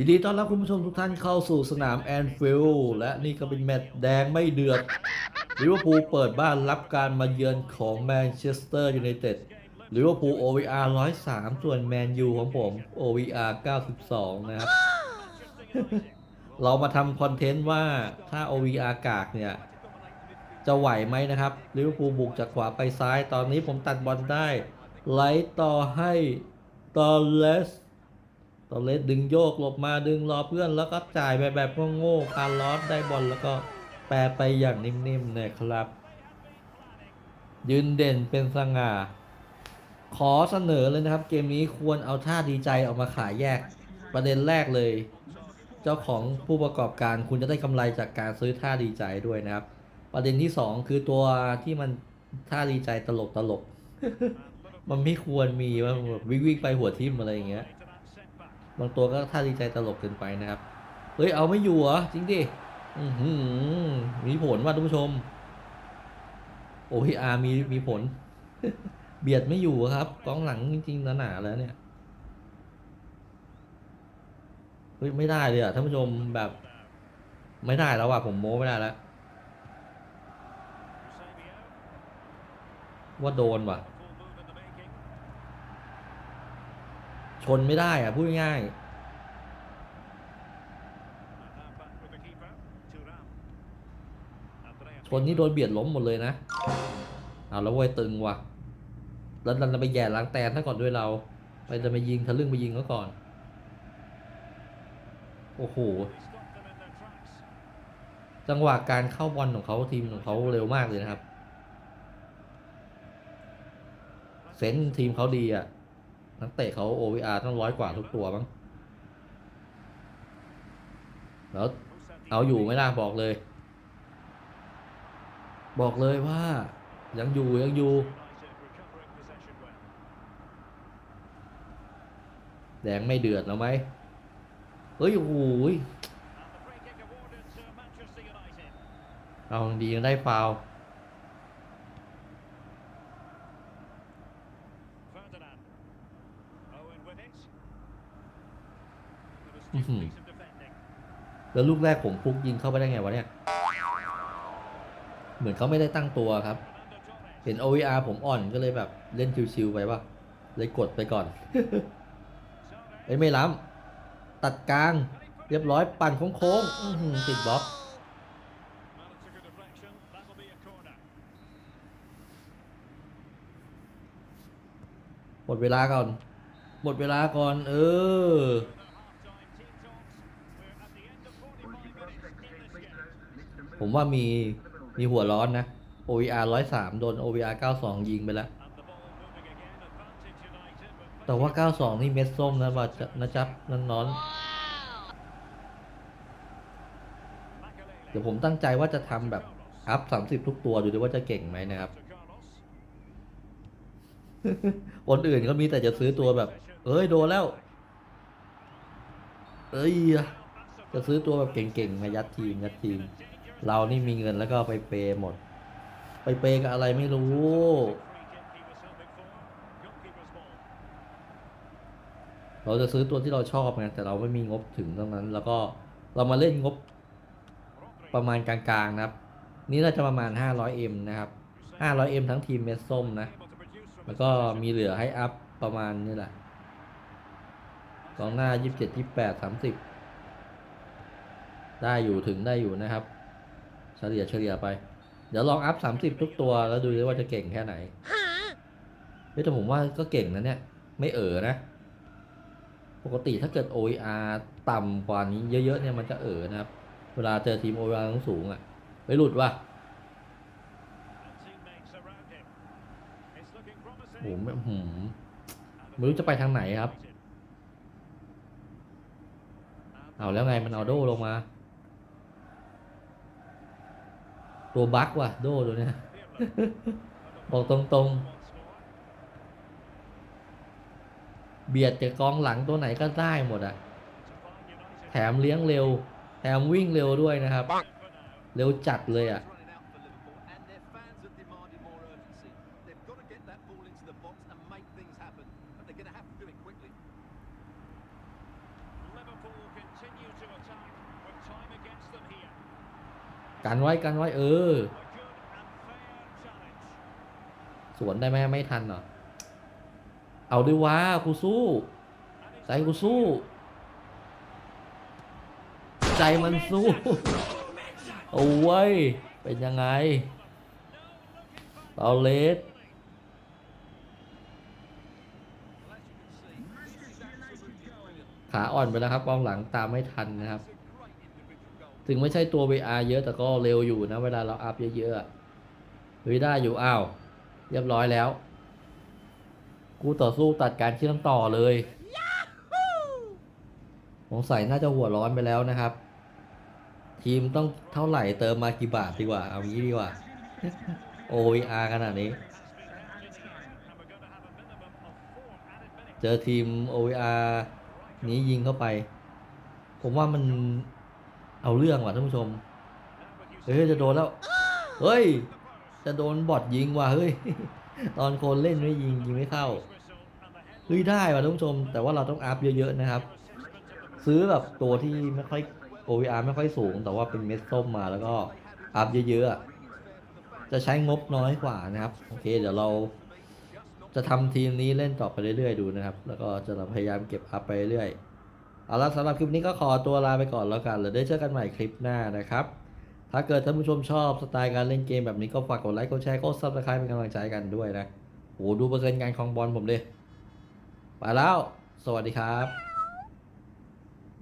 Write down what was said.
ยินดีต้อนรับคุณผู้ชมทุกท่านเข้าสู่สนามแอนฟิลด์และนี่ก็เป็นแมตช์แดงไม่เดือดลิเวอร์พูลเปิดบ้านรับการมาเยือนของแมนเชสเตอร์ยูไนเต็ดลิเวอร์พูล OVR 103 ส่วนแมนยูของผม OVR 92 นะครับ เรามาทำคอนเทนต์ว่าถ้า OVR กากเนี่ย จะไหวไหมนะครับลิเวอร์พูลบุกจากขวาไปซ้ายตอนนี้ผมตัดบอลได้ ไหลต่อให้ตอเลส ตอเลสดึงโยกหลบมาดึงรอเพื่อนแล้วก็จ่ายไปแบบโง่ๆคาร์ลอสได้บอลแล้วก็แปรไปอย่างนิ่มๆเนะครับ ยืนเด่นเป็นสง่า ขอเสนอเลยนะครับ เกมนี้ควรเอาท่าดีใจออกมาขายแยกประเด็นแรกเลย เจ้าของผู้ประกอบการคุณจะได้กำไรจากการซื้อท่าดีใจด้วยนะครับ ประเด็นที่สองคือตัวที่มันท่าดีใจตลกตลกมันไม่ควรมีว่าวิ่งไปหัวทิ่มอะไรอย่างเงี้ย บางตัวก็ท่าดีใจตลกเกินไปนะครับ เฮ้ย เอาไม่อยู่เหรอ จริงดิมีผลว่าท่านผู้ชม โอ้ยอามีมีผล เบียดไม่อยู่ครับกองหลังจริงๆหนาๆแล้วเนี่ย เฮ้ย ไม่ได้เลยอะท่านผู้ชมแบบ ไม่ได้แล้วอะผมโม้ไม่ได้แล้ว ว่าโดนว่ะ ชนไม่ได้อะพูดง่ายชนนี่โดนเบียดล้มหมดเลยนะเอาแล้วเว้ยตึงว่ะแล้วดันไปแย่ล้างแตนถ้าก่อนด้วยเรา ไปจะไปยิงทะลึ่งไปยิงเขาก่อน โอ้โห จังหวะการเข้าบอลของเขาทีมของเขาเร็วมากเลยนะครับ เซนทีมเขาดีอะ นักเตะเขา OVR ต้องร้อยกว่าทุกตัวมั้งแล้วเอาอยู่ไม่ล่ะบอกเลย บอกเลยว่ายังอยู่ยังอยู่ แดงไม่เดือดแล้วไหมเฮ้ยโอ้โหยเอาดียังได้ฟาวล์ อื้อหือ แล้วลูกแรกผมพุกยิงเข้าไปได้ไงวะเนี่ย เหมือนเขาไม่ได้ตั้งตัวครับ เห็น OVR ผมอ่อนก็เลยแบบเล่นชิวๆไปว่าเลยกดไปก่อนเอ้ยไม่ล้ำตัดกลาง เรียบร้อยปั่นโค้งๆติดบล็อกหมดเวลาก่อน หมดเวลาก่อน เออ ผมว่ามีมีหัวร้อนนะ OVR 103 โดน OVR 92 ยิงไปแล้ว แต่ว่า 92 นี่เม็ดส้มนะว่าจะนะจับนั่นนอน เดี๋ยวผมตั้งใจว่าจะทำแบบอัพ 30 ทุกตัวดูดิว่าจะเก่งไหมนะครับ คนอื่นก็มีแต่จะซื้อตัวแบบ เอ้ย โดนแล้ว เอ้ย จะซื้อตัวแบบเก่งๆมายัดทีมยัดทีม เรานี่มีเงินแล้วก็ไปเปย์หมด ไปเปย์กับอะไรไม่รู้ เราจะซื้อตัวที่เราชอบไงแต่เราไม่มีงบถึงตรงนั้น แล้วก็เรามาเล่นงบประมาณกลางๆนะครับ นี่น่าจะประมาณ 500M นะครับ 500M ทั้งทีมเม็ดส้มนะ แล้วก็มีเหลือให้อัพประมาณนี่แหละกองหน้า 27 28 30 ได้อยู่ถึงได้อยู่นะครับ เฉลี่ยเฉลี่ยไป เดี๋ยวลองอัพ30ทุกตัวแล้วดูดิว่าจะเก่งแค่ไหนเฮ้ยแต่ผมว่าก็เก่งนะเนี่ย ไม่เอ๋อนะ ปกติถ้าเกิด OER ต่ำกว่านี้เยอะๆเนี่ยมันจะเอ๋อนะครับ เวลาเจอทีม OER สูงๆอะไปหลุดว่ะโอ้โหไม่หืมไม่รู้จะไปทางไหนครับ เอาแล้วไงมันเอาโดลงมา ตัวบั๊กว่ะโดตัวเนี้ยบอกตรงๆ เบียดจากกองหลังตัวไหนก็ได้หมดอะแถมเลี้ยงเร็ว แถมวิ่งเร็วด้วยนะครับ เร็วจัดเลยอะ กันไว้กันไว้เออ สวนได้ไหมไม่ทันเหรอ เอาด้วยวะกูสู้ใจกูสู้ ใจมันสู้โอ้ยเป็นยังไงเปาเลสขาอ่อนไปแล้วครับกองหลังตามไม่ทันนะครับ ถึงไม่ใช่ตัว VR เยอะแต่ก็เร็วอยู่นะ เวลาเราอัพเยอะๆอะเฮ้ยได้อยู่อ้าว เรียบร้อยแล้ว กูต่อสู้ตัดการเชื่อมต่อเลยสงสัยน่าจะหัวร้อนไปแล้วนะครับ ทีมต้องเท่าไหร่เติมมากี่บาทดีกว่า เอางี้ดีกว่า OVR ขนาดนี้ เจอทีม OVR นี้ยิงเข้าไป ผมว่ามัน เอาเรื่องว่ะท่านผู้ชม เฮ้ยจะโดนแล้ว เฮ้ย จะโดนบอทยิงว่ะเฮ้ย ตอนคนเล่นไม่ยิงยิงไม่เข้าเฮ้ยได้ว่ะท่านผู้ชม แต่ว่าเราต้องอัพเยอะๆนะครับ ซื้อแบบตัวที่ไม่ค่อย OVR ไม่ค่อยสูง แต่ว่าเป็นเม็ดส้มมาแล้วก็อัพเยอะๆอะจะใช้งบน้อยกว่านะครับ โอเค เดี๋ยวเราจะทำทีมนี้เล่นต่อไปเรื่อยๆดูนะครับ แล้วก็จะพยายามเก็บอัพไปเรื่อยๆ เอาละสำหรับคลิปนี้ก็ขอตัวลาไปก่อนแล้วกันแล้วได้เจอกันใหม่คลิปหน้านะครับ ถ้าเกิดท่านผู้ชมชอบสไตล์การเล่นเกมแบบนี้ก็ฝากกดไลค์กดแชร์กดซับสไครป์เป็นกำลังใจกันด้วยนะโหดูเปอร์เซ็นต์การคองบอลผมดิไปแล้ว สวัสดีครับ